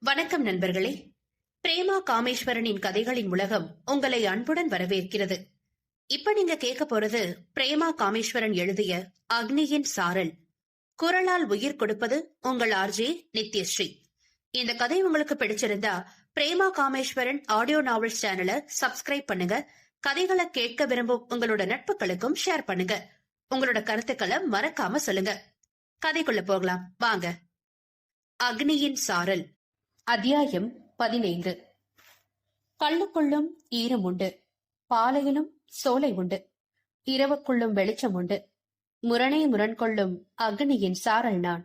வணக்கம் நண்பர்களே. பிரேமா காமேஸ்வரனின் கதைகளின் உலகம் உங்களை அன்புடன் வரவேற்கிறது. இப்ப நீங்க கேட்க போறது பிரேமா காமேஸ்வரன் எழுதிய அக்னியின் சாரல். குரலால் உயிர் கொடுப்பது உங்கள் ஆர்ஜே நித்யஸ்ரீ. இந்த கதை உங்களுக்கு பிடிச்சிருந்தா பிரேமா காமேஸ்வரன் ஆடியோ நாவல்ஸ் சேனலை சப்ஸ்கிரைப் பண்ணுங்க. கதைகளை கேட்க விரும்பும் உங்களோட நட்புகளுக்கும் ஷேர் பண்ணுங்க. உங்களோட கருத்துக்களை மறக்காம சொல்லுங்க. கதைக்குள்ள போகலாம். வாங்க. அக்னியின் சாரல். அத்தியாயம் பதினைந்து. கல்லுக்குள்ளும் ஈரம் உண்டு பாலையிலும் சோலை உண்டு இரவுக்குள்ளும் வெளிச்சம் உண்டு முரணை முரண் கொள்ளும் அக்னியின் சாரல் நான்.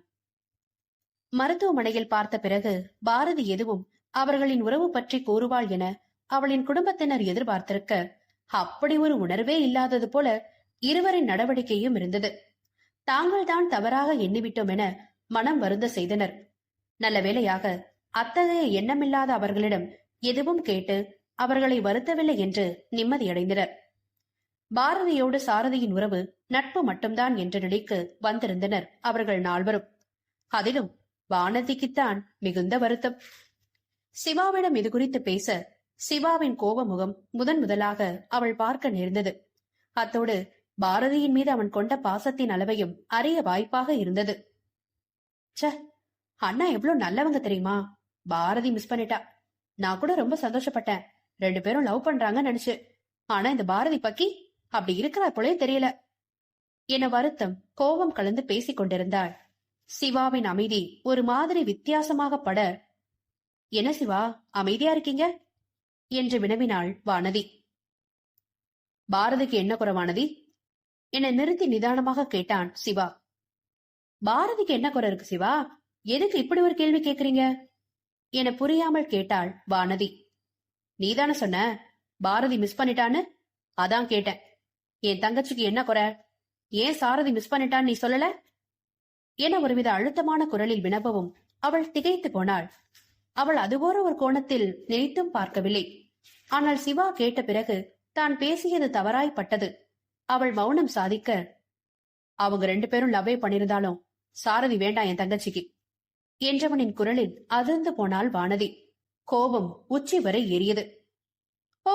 மருத்துவமனையில் பார்த்த பிறகு பாரதி எதுவும் அவர்களின் உறவு பற்றி கூறுவாள் என அவளின் குடும்பத்தினர் எதிர்பார்த்திருக்க அப்படி ஒரு உணர்வே இல்லாதது போல இருவரின் நடவடிக்கையும் இருந்தது. தாங்கள்தான் தவறாக எண்ணிவிட்டோம் என மனம் வருந்த செய்தனர். நல்ல வேளையாக அத்தகைய எண்ணமில்லாத அவர்களிடம் எதுவும் கேட்டு அவர்களை வருத்தவில்லை என்று நிம்மதியடைந்தனர். பாரதியோடு சாரதியின் உறவு நட்பு மட்டும்தான் என்ற நிலைக்கு வந்திருந்தனர் அவர்கள் நால்வரும். அதிலும் வானதிக்குத்தான் மிகுந்த வருத்தம். சிவாவிடம் இது குறித்து பேச சிவாவின் கோபமுகம் முதன் முதலாக அவள் பார்க்க நேர்ந்தது. அத்தோடு பாரதியின் மீது அவன் கொண்ட பாசத்தின் அளவையும் அறிய வாய்ப்பாக இருந்தது. ச்சே அண்ணா எவ்வளவு நல்லவங்க தெரியுமா? பாரதி மிஸ் பண்ணிட்டா. நான் கூட ரொம்ப சந்தோஷப்பட்டேன். ரெண்டு பேரும் லவ் பண்றாங்க நினைச்சு. ஆனா இந்த பாரதி பக்கி அப்படி இருக்கிறா போலே தெரியல. என வருத்தம் கோபம் கலந்து பேசிக் கொண்டிருந்தாள். சிவாவின் அமைதி ஒரு மாதிரி வித்தியாசமாக பட என்ன சிவா அமைதியா இருக்கீங்க? என்று வினவினாள் வானதி. பாரதிக்கு என்ன குறை வானதி என நிறுத்தி நிதானமாக கேட்டான் சிவா. பாரதிக்கு என்ன குறை இருக்கு சிவா? எதுக்கு இப்படி ஒரு கேள்வி கேக்குறீங்க? என புரியாமல் கேட்டாள் வானதி. நீதான சொன்ன? பாரதி மிஸ் பண்ணிட்டான்னு? அதான் கேட்டேன். என் தங்கச்சிக்கு என்ன குறை? ஏன் சாரதி மிஸ் பண்ணிட்டான்னு நீ சொல்லல? என ஒருவித அழுத்தமான குரலில் வினப்பவும் அவள் திகைத்து போனாள். அவள் அதுபோற ஒரு கோணத்தில் நினைத்தும் பார்க்கவில்லை. ஆனால் சிவா கேட்ட பிறகு தான் பேசியது தவறாய்ப்பட்டது. அவள் மௌனம் சாதிக்க அவங்க ரெண்டு பேரும் லவ்வே பண்ணிருந்தாலும் சாரதி வேண்டாம் என் தங்கச்சிக்கு. என்றவனின் குரலில் அதிர்ந்து போனாள் வானதி. கோபம் உச்சி வரை ஏறியது. ஓ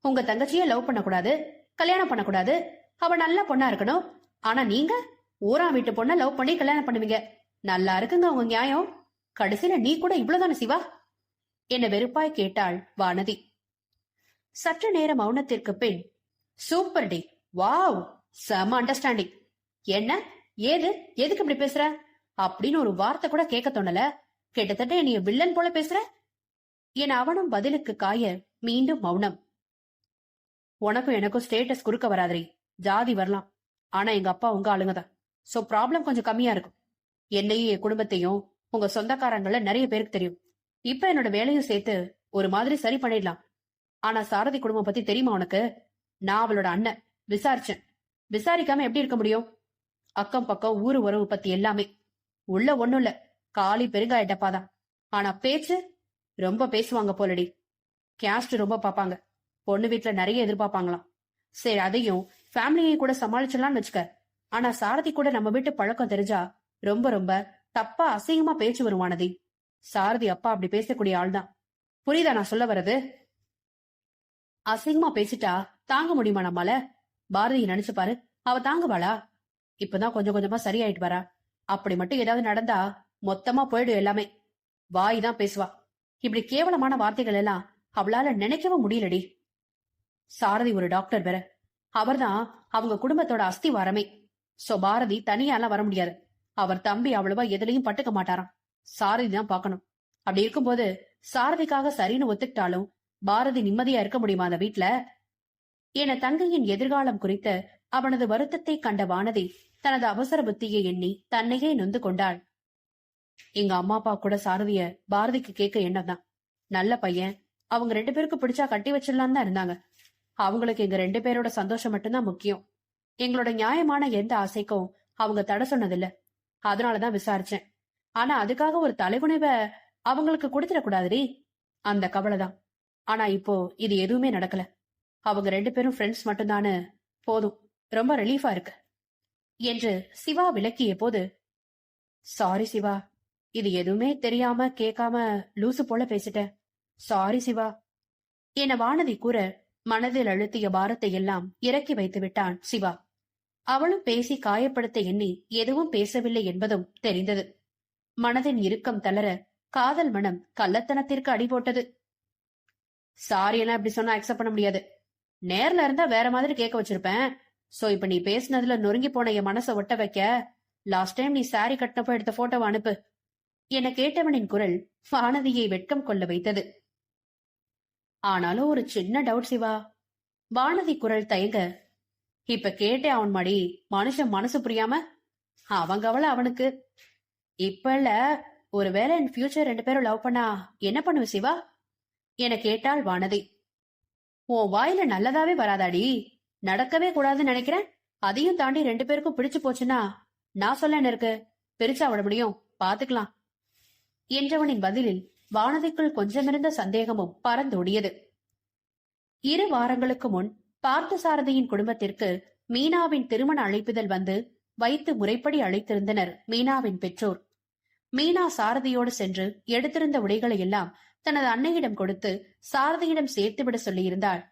உங்க தங்கச்சிய லவ் பண்ணக்கூடாது கல்யாணம் பண்ணக்கூடாது. அவ நல்ல பொண்ணா இருக்கணும். ஆனா நீங்க ஊரா வீட்டு பொண்ண லவ் பண்ணி கல்யாணம் பண்ணுவீங்க. நல்லா இருக்குங்க உங்க நியாயம். கடைசியில நீ கூட இவ்வளவுதானே சிவா? என்ன வெறுப்பாய் கேட்டாள் வானதி. சற்று நேர மௌனத்திற்கு பின் சூப்பர் டி. வாவ்! செம அண்டர்ஸ்டாண்டிங். என்ன? ஏது? எதுக்கு இப்படி பேசுற? அப்படின்னு ஒரு வார்த்தை கூட கேட்க தோணல. கிட்டத்தட்ட என்னைய வில்லன் போல பேசுற? என அவனும் பதிலுக்கு காய மீண்டும் மௌனம். உனக்கும் எனக்கும் ஸ்டேட்டஸ் குறுக்க வராதரி ஜாதி வரலாம். ஆனா எங்க அப்பா உங்க ஆளுங்கதான் சோ ப்ராப்ளம் கொஞ்சம் கம்மியா இருக்கும். என்னையும் என் குடும்பத்தையும் உங்க சொந்தக்காரங்கள நிறைய பேருக்கு தெரியும். இப்ப என்னோட வேலையும் சேர்த்து ஒரு மாதிரி சரி பண்ணிடலாம். ஆனா சாரதி குடும்பம் பத்தி தெரியுமா உனக்கு? நான் அவளோட அண்ணன். விசாரிச்சேன். விசாரிக்காம எப்படி இருக்க முடியும்? அக்கம் பக்கம் ஊரு உறவு பத்தி எல்லாமே. உள்ள ஒண்ணும் இல்ல. காலி பெருங்காய டப்பாதான் ஆனா பேச்சு ரொம்ப பேசுவாங்க போலடி. கேஸ்ட் ரொம்ப பாப்பாங்க பொண்ணு வீட்டுல நிறைய எதிர்பார்ப்பாங்களாம். சரி அதையும் ஃபேமிலியை கூட சமாளிச்சிடலாம்னு வச்சுக்க. ஆனா சாரதி கூட நம்ம வீட்டு பழக்கம் தெரிஞ்சா ரொம்ப ரொம்ப தப்பா அசிங்கமா பேச்சு வருவானதி சாரதி அப்பா அப்படி பேசக்கூடிய ஆள்தான் புரியுதா நான் சொல்ல வர்றது? அசிங்கமா பேசிட்டா தாங்க முடியுமா நம்மால? பாரதி நினைச்சு பாரு. அவ தாங்குவாளா? இப்பதான் கொஞ்சம் கொஞ்சமா சரியாயிட்டு வரா. அப்படி மட்டும் ஏதாவது நடந்தா மொத்தமா போயிடும் எல்லாமே. வாய் தான் பேசுவா. இப்படி கேவலமான வார்த்தைகள் எல்லாம் அவளால நினைக்கவும் முடியலடி. சாரதி ஒரு டாக்டர் வேற. அவர்தான் அவங்க குடும்பத்தோட அஸ்தி வாரமே சோ பாரதி தனியாலாம் வர முடியாது. அவர் தம்பி அவ்வளவா எதுலயும் பட்டுக்க மாட்டாராம். சாரதி தான் பாக்கணும் அப்படி இருக்கும்போது சாரதிக்காக சரின்னு ஒத்துக்கிட்டாலும் பாரதி நிம்மதியா இருக்க முடியுமா அந்த வீட்ல? என தங்கையின் எதிர்காலம் குறித்த அவனது வருத்தத்தை கண்ட வானதி தனது அவசர புத்தியை எண்ணி தன்னையே நொந்து கொண்டாள். எங்க அம்மா அப்பா கூட சாரதிய பாரதிக்கு கேட்க எண்ணம்தான். நல்ல பையன். அவங்க ரெண்டு பேருக்கு பிடிச்சா கட்டி வச்சிடலாம் தான் இருந்தாங்க. அவங்களுக்கு எங்க ரெண்டு பேரோட சந்தோஷம் மட்டும்தான் முக்கியம். எங்களோட நியாயமான எந்த ஆசைக்கும் அவங்க தடை சொன்னதில்ல. அதனாலதான் விசாரிச்சேன். ஆனா அதுக்காக ஒரு தலைகுனிவ அவங்களுக்கு கொடுத்துடக்கூடாதுரி அந்த கவலைதான் ஆனா இப்போ இது எதுவுமே நடக்கல. அவங்க ரெண்டு பேரும் ஃப்ரெண்ட்ஸ் மட்டும்தானு போதும். ரொம்ப ரிலீஃபா இருக்கு. என்று சிவா விளக்கிய போது சாரி சிவா இது எதுவுமே தெரியாம கேட்காம லூசு போல பேசிட்டேன் சாரி சிவா. என வானதி கூற மனதில் அழுத்திய பாரத்தை எல்லாம் இறக்கி வைத்து விட்டான் சிவா. அவளும் பேசி காயப்படுத்த எண்ணி எதுவும் பேசவில்லை என்பதும் தெரிந்தது. மனதின் இறுக்கம் தளர காதல் மனம் கள்ளத்தனத்திற்கு அடி போட்டது. சாரி எல்லாம் இப்படி சொன்னா அக்செப்ட் பண்ண முடியாது. நேர்ல இருந்தா வேற மாதிரி கேட்க வச்சிருப்பேன். சோ இப்ப நீ பேசினதுல நொறுங்கி போன என் மனசை ஒட்ட வைக்க லாஸ்ட் டைம் நீ சாரி கட்டினப்ப எடுத்த போட்டோவை அனுப்பு. என கேட்டவனின் குரல் வானதியை வெட்கம் கொள்ள வைத்தது. ஆனாலும் ஒரு சின்ன டவுட் சிவா. வானதி குரல் தயங்க இப்ப கேட்டே அவன் மடி மனுஷன் மனசு புரியாம? அவங்க அவனுக்கு. இப்ப இல்ல ஒருவேளை என் ஃபியூச்சர் ரெண்டு பேரும் லவ் பண்ணா என்ன பண்ணுவ சிவா? என கேட்டாள் வானதி உன் வாயில நல்லதாவே வராதாடி. நடக்கவே கூடாதுன்னு நினைக்கிறேன். அதையும் தாண்டி ரெண்டு பேருக்கும் பிடிச்சு போச்சுன்னா நான் சொல்ல என்ன இருக்கு? பிரிச்சா விட முடியும். பாத்துக்கலாம். என்றவனின் பதிலில் வானதிக்குள் கொஞ்சமிருந்த சந்தேகமும் பறந்தோடியது. இரு வாரங்களுக்கு முன் பார்த்தசாரதியின் குடும்பத்திற்கு மீனாவின் திருமண அழைப்புதல் வந்து வைத்து முறைப்படி அழைத்திருந்தனர் மீனாவின் பெற்றோர். மீனா சாரதியோடு சென்று எடுத்திருந்த உடைகளை எல்லாம் தனது அன்னையிடம் கொடுத்து சாரதியிடம் சேர்த்துவிட சொல்லியிருந்தாள்.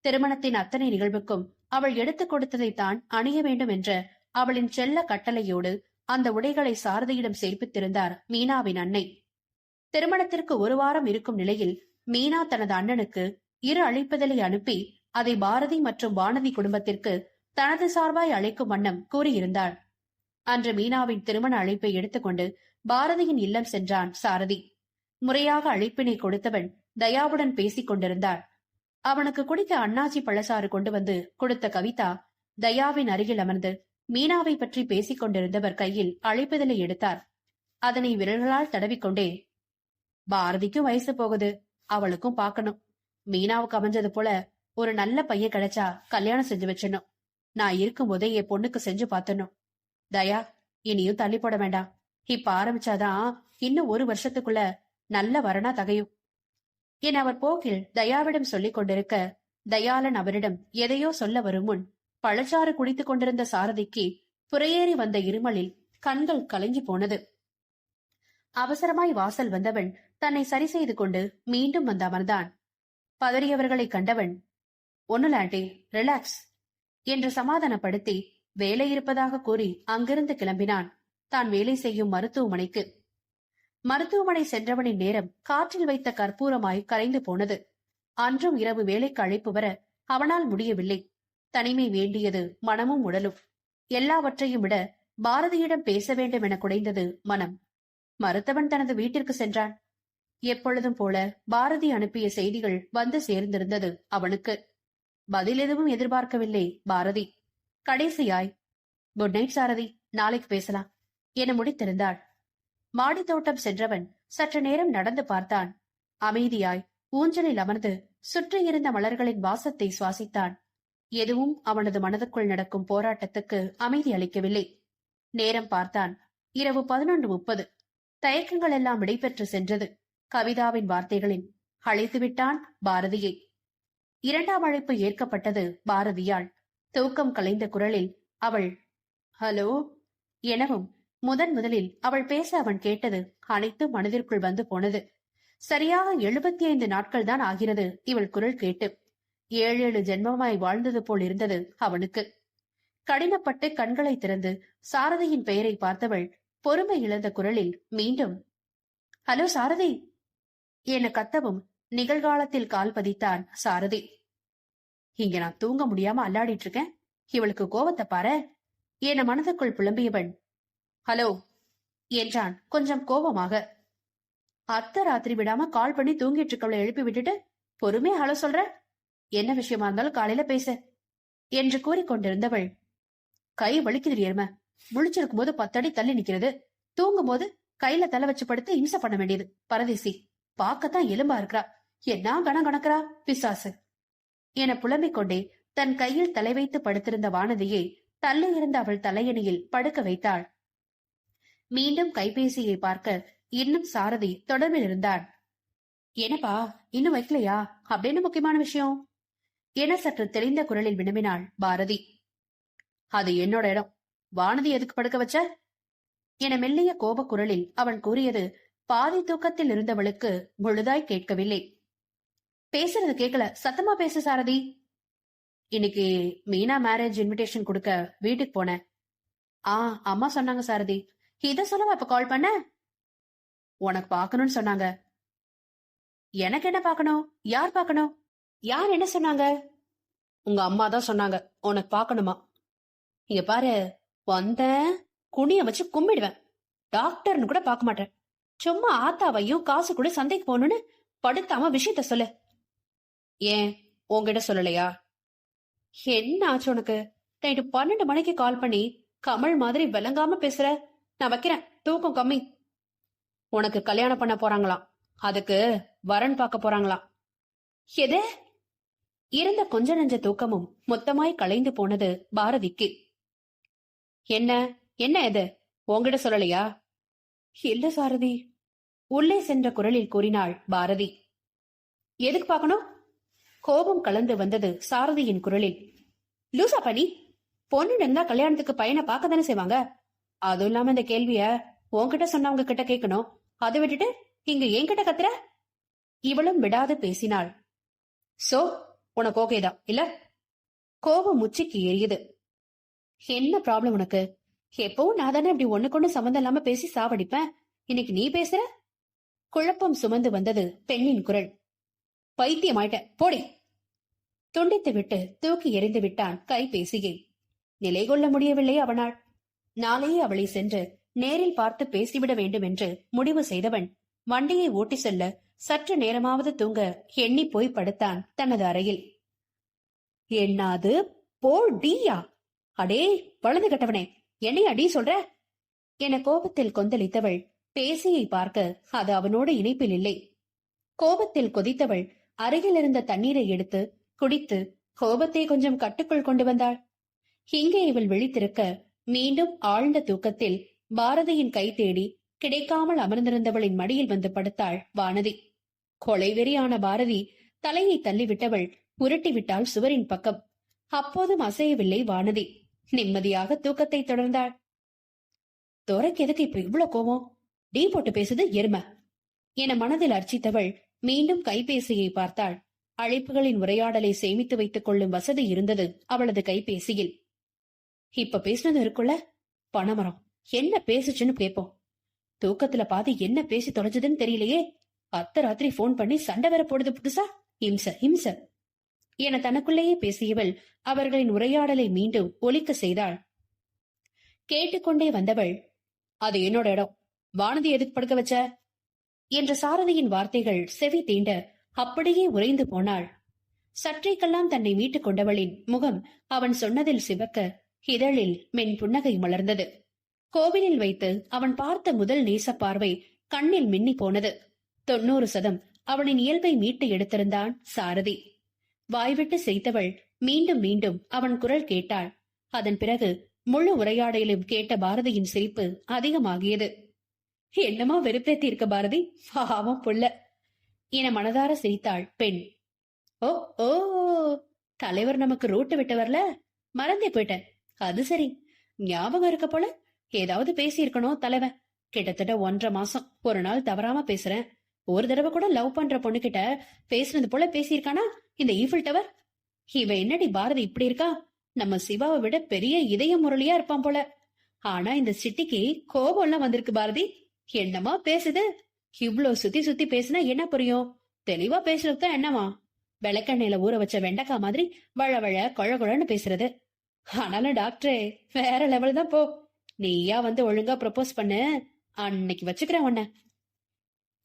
திருமணத்தின் அத்தனை நிகழ்வுக்கும் அவள் எடுத்துக் கொடுத்ததைத்தான் அணிய வேண்டும் என்ற அவளின் செல்ல கட்டளையோடு அந்த உடைகளை சாரதியிடம் சேர்ப்பித்திருந்தார் மீனாவின் அன்னை. திருமணத்திற்கு ஒரு வாரம் இருக்கும் நிலையில் மீனா தனது அண்ணனுக்கு இரு அழைப்புதலை அனுப்பி அதை பாரதி மற்றும் வானதி குடும்பத்திற்கு தனது சார்பாய் அழைக்கும் வண்ணம் கூறியிருந்தாள். அன்று மீனாவின் திருமண அழைப்பை எடுத்துக்கொண்டு பாரதியின் இல்லம் சென்றான் சாரதி. முறையாக அழைப்பினை கொடுத்தவன் தயாவுடன் பேசிக் கொண்டிருந்தாள். அவனுக்கு குடிக்க அண்ணாச்சி பழசாறு கொண்டு வந்து கொடுத்த கவிதா தயாவின் அருகில் அமர்ந்து மீனாவை பற்றி பேசிக் கொண்டிருந்தவர் கையில் அழைப்புதலை எடுத்தார். அதனை விரல்களால் தடவிக்கொண்டே பாரதிக்கும் வயசு போகுது அவளுக்கும் பார்க்கணும். மீனாவுக்கு அமைஞ்சது போல ஒரு நல்ல பையன் கிடைச்சா கல்யாணம் செஞ்சு வச்சிடணும். நான் இருக்கும்போதே என் பொண்ணுக்கு செஞ்சு பார்த்தனும் தயா இனியும் தள்ளி போட வேண்டாம். இப்ப ஆரம்பிச்சாதான் இன்னும் ஒரு வருஷத்துக்குள்ள நல்ல வரனா தகையும். என் அவர் போக்கில் தயாவிடம் சொல்லிக் கொண்டிருக்க தயாளன் அவரிடம் எதையோ சொல்ல வரும் முன் பழச்சாறு குடித்துக் கொண்டிருந்த சாரதிக்கு புறையேறி வந்த இருமலில் கண்கள் கலங்கி போனது. அவசரமாய் வாசல் வந்தவன் தன்னை சரி செய்து கொண்டு மீண்டும் வந்து அமர்ந்தான். பதறியவர்களை கண்டவன் ஒண்ணுல ஆண்டி ரிலாக்ஸ் என்று சமாதானப்படுத்தி வேலை இருப்பதாக கூறி அங்கிருந்து கிளம்பினான். தான் வேலை செய்யும் மருத்துவமனைக்கு மருத்துவமனை சென்றவனின் நேரம் காற்றில் வைத்த கற்பூரமாய் கரைந்து போனது. அன்றும் இரவு வேலைக்கு அழைப்பு வர அவனால் முடியவில்லை. தனிமை வேண்டியது மனமும் உடலும். எல்லாவற்றையும் விட பாரதியிடம் பேச வேண்டும் என குடைந்தது மனம். மருத்துவன் தனது வீட்டிற்கு சென்றான். எப்பொழுதும் போல பாரதி அனுப்பிய செய்திகள் வந்து சேர்ந்திருந்தது அவனுக்கு. பதில் எதுவும் எதிர்பார்க்கவில்லை பாரதி. கடைசியாய் குட் நைட் சாரதி. நாளைக்கு பேசலாம். என முடித்திருந்தாள். மாடித் தோட்டம் சென்றவன் சற்று நேரம் நடந்து பார்த்தான். அமைதியாய் ஊஞ்சலில் அமர்ந்து சுற்றியிருந்த மலர்களின் வாசத்தை சுவாசித்தான். எதுவும் அவனது மனதுக்குள் நடக்கும் போராட்டத்துக்கு அமைதி அளிக்கவில்லை. நேரம் பார்த்தான். இரவு பதினொன்று முப்பது. தயக்கங்கள் எல்லாம் விடைபெற்று சென்றது. கவிதாவின் வார்த்தைகளில் அழைத்து விட்டான் பாரதியை. இரண்டாம் அழைப்பு ஏற்கப்பட்டது பாரதியால். தூக்கம் கலைந்த குரலில் அவள் ஹலோ எனவும் முதன் முதலில் அவள் பேச அவன் கேட்டது அனைத்து மனதிற்குள் வந்து போனது. சரியாக எழுபத்தி ஐந்து நாட்கள் தான் ஆகிறது இவள் குரல் கேட்டு. ஏழு ஏழு ஜென்மமாய் வாழ்ந்தது போல் இருந்தது அவனுக்கு. கடினப்பட்டு கண்களை திறந்து சாரதியின் பெயரை பார்த்தவள் பொறுமை இழந்த குரலில் மீண்டும் ஹலோ சாரதி! என கத்தவும் நிகழ்காலத்தில் கால் பதித்தான் சாரதி. இங்க நான் தூங்க முடியாம அல்லாடிட்டு இருக்கேன். இவளுக்கு கோவத்தை பாரு என மனதுக்குள் புலம்பியவன் ஹலோ என்றான் கொஞ்சம் கோபமாக. அத்த ராத்திரி விடாம கால் பண்ணி தூங்கிட்டு இருக்கவளை எழுப்பி விட்டுட்டு பொறுமையா ஹலோ சொல்ற? என்ன விஷயமா இருந்தாலும் காலையில பேச என்று கூறிக்கொண்டிருந்தவள். கை வலிக்குது எரும. முழிச்சிருக்கும் போது பத்தடி தள்ளி நிக்கிறது. தூங்கும் போது கையில தலை வச்சு படுத்து இம்சை பண்ண வேண்டியது. பரதேசி பாக்கத்தான் எலும்பா இருக்கிறா. என்ன கணம் கணக்கிறா பிசாசு. என புலம்பிக் கொண்டே தன் கையில் தலை வைத்து படுத்திருந்த வானதியை தள்ளி இருந்த அவள் தலையணியில் படுக்க வைத்தாள். மீண்டும் கைபேசியை பார்க்க இன்னும் சாரதி தொடர்பில் இருந்தான் என்னப்பா இன்னும் வைக்கலையா? அப்படின்னு முக்கியமான விஷயம்? என சற்று தெளிந்த குரலில் வினவினாள் பாரதி. அது என்னோட இடம். வானதி எதுக்கு படுக்க வச்ச? என மெல்லிய கோப குரலில் அவன் கூறியது பாதி தூக்கத்தில் இருந்தவளுக்கு முழுதாய் கேட்கவில்லை. பேசுறது கேட்கல சத்தமா பேசு சாரதி. இன்னைக்கு மீனா மேரேஜ் இன்விடேஷன் கொடுக்க வீட்டுக்கு போனேன். ஆ அம்மா சொன்னாங்க சாரதி. இத சொல்லவா இப்ப கால் பண்ண? உனக்கு பார்க்கணும்னு சொன்னாங்க. எனக்கு என்ன பாக்கணும்? யார் பாக்கணும்? யார் என்ன சொன்னாங்க? உங்க அம்மா தான் சொன்னாங்க. உனக்கு பார்க்கணுமா இங்க பாரு வந்த குனிய வச்சு கும்பிடுவேன். டாக்டர்னு கூட பார்க்க மாட்டேன். சும்மா ஆத்தாவையும் காசு கூட சந்தைக்கு போகணும்னு படுத்தாம விஷயத்த சொல்லு. ஏன்? உங்ககிட்ட சொல்லலையா? என்ன ஆச்சு உனக்கு? நைட்டு பன்னெண்டு மணிக்கு கால் பண்ணி கமல் மாதிரி விளங்காம பேசுற. நான் வைக்கிறேன். தூக்கம் கம்மி. உனக்கு கல்யாணம் பண்ண போறாங்களாம். அதுக்கு வரன் பார்க்க போறாங்களாம். எது? இருந்த கொஞ்ச நெஞ்ச தூக்கமும் மொத்தமாய் கலைந்து போனது பாரதிக்கு. என்ன? என்ன இது? உங்கிட்ட சொல்லலையா? இல்ல சாரதி. உள்ளே சென்ற குரலில் கூறினாள் பாரதி. எதுக்கு பார்க்கணும்? கோபம் கலந்து வந்தது சாரதியின் குரலில். லூசா பண்ணி பொண்ணு இருந்தா கல்யாணத்துக்கு பையனை பார்க்க தானே செய்வாங்க? அதுவும் இல்லாம இந்த கேள்விய உன்கிட்ட சொன்னவங்க கிட்ட கேட்கணும் அதை விட்டுட்டு இங்க என்கிட்ட கத்துற? இவளும் விடாது பேசினாள். சோ உனக்கு ஓகேதான் இல்ல? கோபம் உச்சிக்கு எரியுது. என்ன ப்ராப்ளம் உனக்கு? எப்பவும் நான் தானே இப்படி ஒண்ணுக்கொண்ணு சம்மந்தம் இல்லாம பேசி சாவடிப்பேன். இன்னைக்கு நீ பேசுற? குழப்பம் சுமந்து வந்தது பெண்ணின் குரல். பைத்தியமாயிட்ட போடி. துண்டித்து விட்டு தூக்கி எறிந்து விட்டான் கைபேசியை. நிலை கொள்ள முடியவில்லை அவனால். நாளையே அவளை சென்று நேரில் பார்த்து பேசிவிட வேண்டும் என்று முடிவு செய்தவன் வண்டியை ஓட்டி செல்ல சற்று நேரமாவது தூங்க எண்ணி போய் படுத்தான் தனது அறையில். என்னாது? போ டீயா? அடே வளர்ந்து கட்டவனே என்னை அடி சொல்ற? என கோபத்தில் கொந்தளித்தவள் பேசியை பார்க்க அது அவனோட இணைப்பில் இல்லை. கோபத்தில் கொதித்தவள் அருகில் இருந்த தண்ணீரை எடுத்து குடித்து கோபத்தை கொஞ்சம் கட்டுக்குள் கொண்டு வந்தாள். இங்கே இவள் விழித்திருக்க மீண்டும் ஆழ்ந்த தூக்கத்தில் பாரதியின் கை தேடி கிடைக்காமல் அமர்ந்திருந்தவளின் மடியில் வந்து படுத்தாள் வானதி. கொலைவெறியான பாரதி தலையை தள்ளிவிட்டவள் உருட்டிவிட்டாள் சுவரின் பக்கம். அப்போதும் அசையவில்லை வானதி. நிம்மதியாக தூக்கத்தை தொடர்ந்தாள். துரைக்கு எதுக்கு இப்ப இவ்வளவு கோவம் டீ போட்டு பேசுது எரும. என மனதில் அர்ச்சித்தவள் மீண்டும் கைபேசியை பார்த்தாள். அழைப்புகளின் உரையாடலை சேமித்து வைத்துக் கொள்ளும் வசதி இருந்தது அவளது கைபேசியில். இப்ப பேசினது இருக்குல்ல? பணமரம் என்ன பேசுச்சுன்னு கேட்போம் தூக்கத்துல பாதி என்ன பேசி தொலைஞ்சதுன்னு தெரியலையே. அத்த ராத்திரி போன் பண்ணி சண்டை வேற போடுது புதுசா? இம்ச இம்ச என தனக்குள்ளேயே பேசியவள் அவர்களின் உரையாடலை மீண்டும் ஒலிக்க செய்தாள். கேட்டுக்கொண்டே வந்தவள் அது என்னோட இடம். வானதி எதுக்கு படுக்க வச்ச? என்ற சாரதியின் வார்த்தைகள் செவி தீண்ட அப்படியே உறைந்து போனாள். சற்றைக்கெல்லாம் தன்னை மீட்டுக் கொண்டவளின் முகம் அவன் சொன்னதில் சிவக்க இதழில் மென் புன்னகை மலர்ந்தது. கோவிலில் வைத்து அவன் பார்த்த முதல் நேச பார்வை கண்ணில் மின்னி போனது. தொண்ணூறு சதம் அவனின் இயல்பை மீட்டு எடுத்திருந்தான் சாரதி. வாய்விட்டு செய்தவள் மீண்டும் மீண்டும் அவன் குரல் கேட்டாள். அதன் பிறகு முழு உரையாடலிலும் கேட்ட பாரதியின் சிரிப்பு அதிகமாகியது. என்னமா வெறுப்பேத்தி இருக்க பாரதி? பாவம் புள்ள. என மனதார சிரித்தாள் பெண். ஓ ஓ தலைவர் நமக்கு ரூட்டு விட்டு வரல மறந்தே போயிட்டேன். அது சரி. ஞாபகம் இருக்க போல ஏதாவது பேசியிருக்கணும் தலைவன். கிட்டத்தட்ட ஒன்றரை மாசம். ஒரு நாள் தவறாம பேசுறேன். ஒரு தடவை கூட லவ் பண்ற பொண்ணுகிட்ட பேசுனது போல பேசியிருக்கானா? இந்த ஈஃபில் டவர்? இவ என்னடி பாரதி இப்படி இருக்கா? நம்ம சிவாவை விட பெரிய இதய முரளியா இருப்பான் போல. ஆனா இந்த சிட்டிக்கு கோபம் எல்லாம் வந்திருக்கு பாரதி. என்னமா பேசுது? இவ்ளோ சுத்தி சுத்தி பேசுனா என்ன புரியும்? தெளிவா பேசுறதுதான் என்னவா விளக்கெண்ணெயில ஊற வச்ச வெண்டைக்கா மாதிரி வழ வழ கொழ கொழன்னு பேசுறது. ஆனாலும் டாக்டரே வேற லெவல் தான் போ. நீயா வந்து ஒழுங்கா ப்ரப்போஸ் பண்ணு. அன்னைக்கு வச்சுக்கிறேன் உன்ன.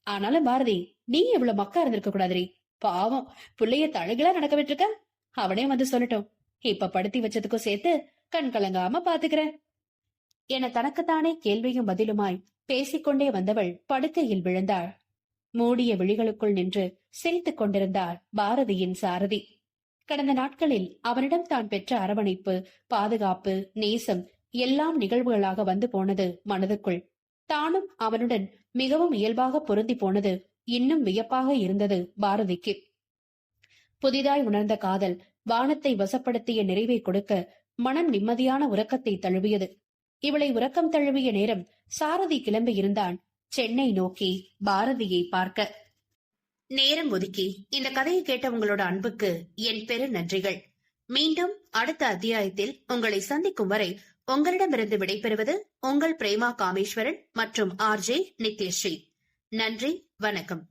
ஆனாலும் பாரதி நீ இவ்வளவு மக்கா இருந்திருக்க கூடாதுரி பாவம் பிள்ளைய தழுகளா நடக்க விட்டுருக்க. அவனே வந்து சொல்லட்டும். இப்ப படுத்தி வச்சதுக்கும் சேர்த்து கண் கலங்காம பாத்துக்கிறேன். என தனக்குத்தானே கேள்வியும் பதிலுமாய் பேசிக்கொண்டே வந்தவள் படுக்கையில் விழுந்தாள். மூடிய விழிகளுக்குள் நின்று சிரித்துக் கொண்டிருந்தாள் பாரதியின் சாரதி. கடந்த நாட்களில் அவனிடம் தான் பெற்ற அரவணைப்பு பாதுகாப்பு நேசம் எல்லாம் நிகழ்வுகளாக வந்து போனது மனதுக்குள். தானும் அவனுடன் மிகவும் இயல்பாக பொருந்தி போனது இன்னும் வியப்பாக இருந்தது பாரதிக்கு. புதிதாய் உணர்ந்த காதல் வானத்தை வசப்படுத்திய நிறைவை கொடுக்க மனம் நிம்மதியான உறக்கத்தை தழுவியது. இவளை உறக்கம் தழுவிய நேரம் சாரதி கிளம்பி இருந்தான் சென்னை நோக்கி பாரதியை பார்க்க. நேரம் ஒதுக்கி இந்த கதையை கேட்ட உங்களோட அன்புக்கு என் பெரு நன்றிகள். மீண்டும் அடுத்த அத்தியாயத்தில் உங்களை சந்திக்கும் வரை உங்களிடமிருந்து விடைபெறுவது உங்கள் பிரேமா காமேஸ்வரன் மற்றும் ஆர்ஜே நித்யஸ்ரீ. நன்றி வணக்கம்.